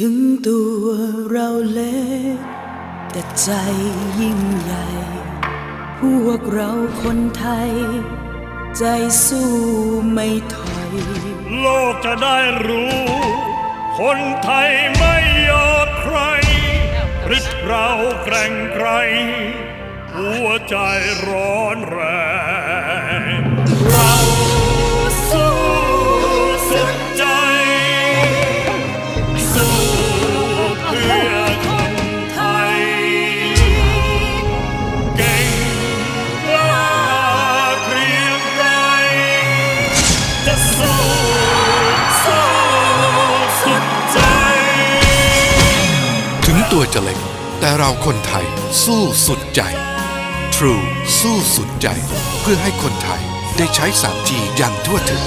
ถึงตัวเราเล็ก แต่ใจยิ่งใหญ่ พวกเราคนไทย ใจสู้ไม่ถอย โลกจะได้รู้ คนไทยไม่ยอมใครริดเราแกร่งไกรหัวใจร้อนแรง จะสู้สู้สุดใจ ถึงตัวจะเล็ก แต่เราคนไทยสู้สุดใจ True สู้สุดใจ เพื่อให้คนไทยได้ใช้ 3G อย่างทั่วถึง